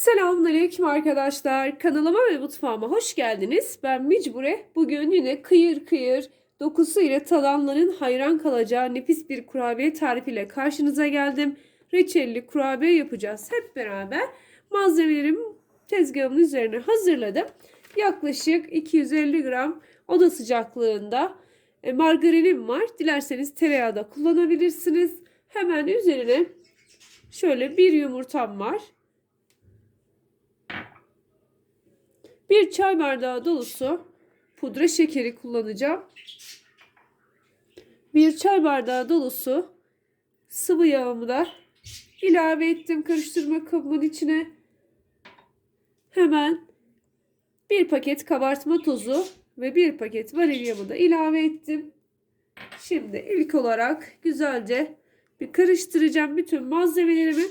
Selamünaleyküm arkadaşlar. Kanalıma ve mutfağıma hoş geldiniz. Ben Micbure. Bugün yine kıyır kıyır dokusu ile tadanların hayran kalacağı nefis bir kurabiye tarifiyle karşınıza geldim. Reçelli kurabiye yapacağız hep beraber. Malzemelerimi tezgahımın üzerine hazırladım. Yaklaşık 250 gram oda sıcaklığında e, margarinim var. Dilerseniz tereyağı da kullanabilirsiniz. Hemen üzerine şöyle bir yumurtam var. Bir çay bardağı dolusu pudra şekeri kullanacağım. Bir çay bardağı dolusu sıvı yağımı da ilave ettim karıştırma kabımın içine. Hemen bir paket kabartma tozu ve bir paket vanilyamı da ilave ettim. Şimdi ilk olarak güzelce bir karıştıracağım bütün malzemelerimi.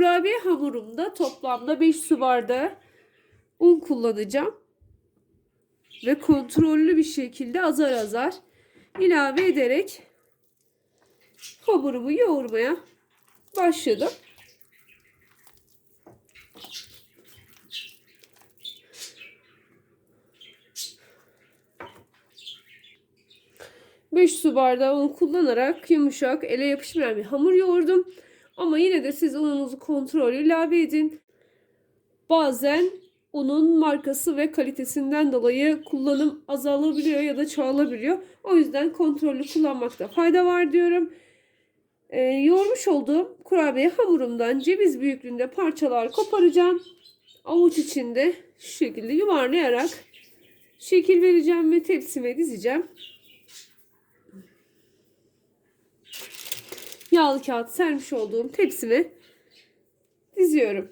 Kurabiye hamurumda toplamda 5 su bardağı un kullanacağım. Ve kontrollü bir şekilde azar azar ilave ederek hamurumu yoğurmaya başladım. Beş su bardağı un kullanarak yumuşak, ele yapışmayan bir hamur yoğurdum. Ama yine de siz ununuzu kontrol ilave edin. Bazen unun markası ve kalitesinden dolayı kullanım azalabiliyor ya da çoğalabiliyor. O yüzden kontrollü kullanmakta fayda var diyorum. Ee, yoğurmuş olduğum kurabiye hamurumdan ceviz büyüklüğünde parçalar koparacağım. Avuç içinde şu şekilde yuvarlayarak şekil vereceğim ve tepsime dizeceğim. Yağlı kağıt sermiş olduğum tepsime diziyorum.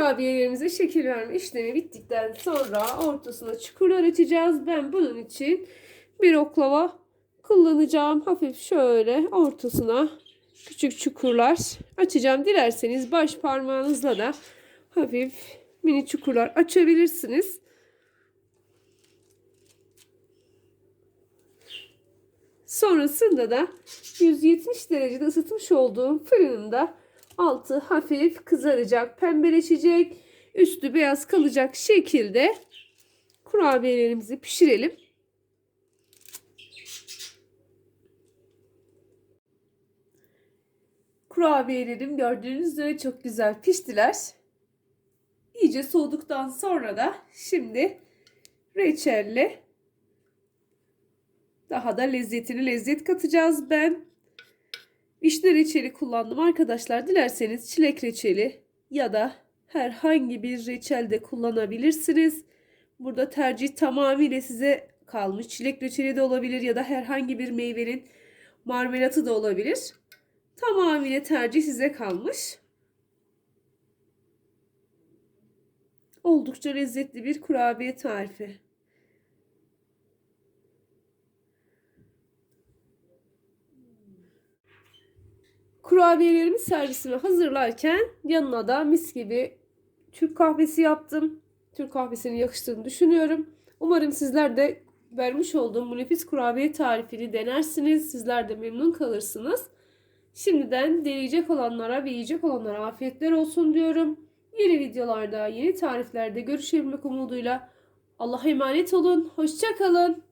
Kurabiyelerimize şekil verme işlemi bittikten sonra ortasına çukurlar açacağız. Ben bunun için bir oklava kullanacağım. Hafif şöyle ortasına küçük çukurlar açacağım. Dilerseniz baş parmağınızla da hafif mini çukurlar açabilirsiniz. Sonrasında da 170 derecede ısıtmış olduğum fırınımda altı hafif kızaracak, pembeleşecek, üstü beyaz kalacak şekilde kurabiyelerimizi pişirelim. Kurabiyelerim gördüğünüz üzere çok güzel piştiler. İyice soğuduktan sonra da şimdi reçelle daha da lezzetini lezzet katacağız. Ben vişne reçeli kullandım arkadaşlar. Dilerseniz çilek reçeli ya da herhangi bir reçel de kullanabilirsiniz. Burada tercih tamamıyla size kalmış. Çilek reçeli de olabilir ya da herhangi bir meyvenin marmelatı da olabilir. Tamamıyla tercih size kalmış. Oldukça lezzetli bir kurabiye tarifi. Kurabiyelerimi servisime hazırlarken yanına da mis gibi Türk kahvesi yaptım. Türk kahvesini yakıştığını düşünüyorum. Umarım sizler de vermiş olduğum bu nefis kurabiye tarifini denersiniz. Sizler de memnun kalırsınız. Şimdiden deneyecek olanlara ve yiyecek olanlara afiyetler olsun diyorum. Yeni videolarda, yeni tariflerde görüşebilmek umuduyla Allah'a emanet olun. Hoşçakalın.